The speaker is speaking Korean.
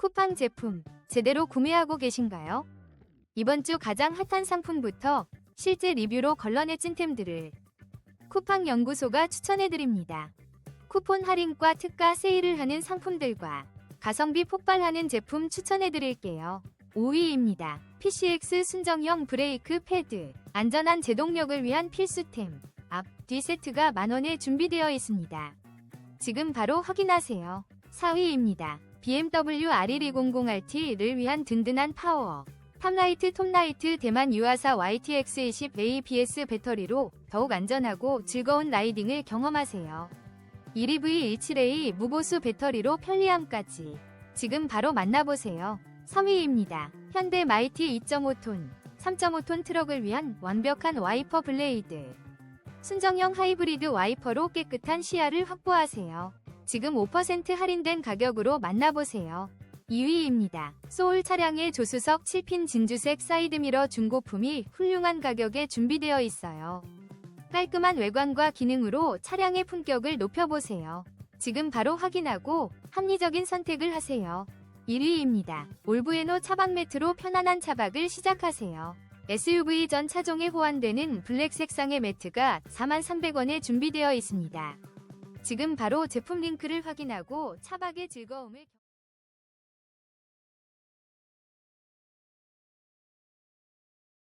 쿠팡 제품 제대로 구매하고 계신가요? 이번 주 가장 핫한 상품부터 실제 리뷰로 걸러내 찐템들을 쿠팡 연구소가 추천해드립니다. 쿠폰 할인과 특가 세일을 하는 상품들과 가성비 폭발하는 제품 추천해드릴게요. 5위입니다. PCX 순정형 브레이크 패드 안전한 제동력을 위한 필수템 앞, 뒤 세트가 만원에 준비되어 있습니다. 지금 바로 확인하세요. 4위입니다. BMW R1200RT를 위한 든든한 파워. 탑라이트 톱라이트 대만 유아사 YTX20 ABS 배터리로 더욱 안전하고 즐거운 라이딩을 경험하세요. 1EV17A 무보수 배터리로 편리함까지. 지금 바로 만나보세요. 3위입니다. 현대 마이티 2.5톤, 3.5톤 트럭을 위한 완벽한 와이퍼 블레이드. 순정형 하이브리드 와이퍼로 깨끗한 시야를 확보하세요. 지금 5% 할인된 가격으로 만나보세요. 2위입니다. 소울 차량의 조수석 7핀 진주색 사이드미러 중고품이 훌륭한 가격에 준비되어 있어요. 깔끔한 외관과 기능으로 차량의 품격을 높여보세요. 지금 바로 확인하고 합리적인 선택을 하세요. 1위입니다. 올브에노 차박 매트로 편안한 차박을 시작하세요. SUV 전 차종에 호환되는 블랙 색상의 매트가 43,300원에 준비되어 있습니다. 지금 바로 제품 링크를 확인하고 차박의 즐거움을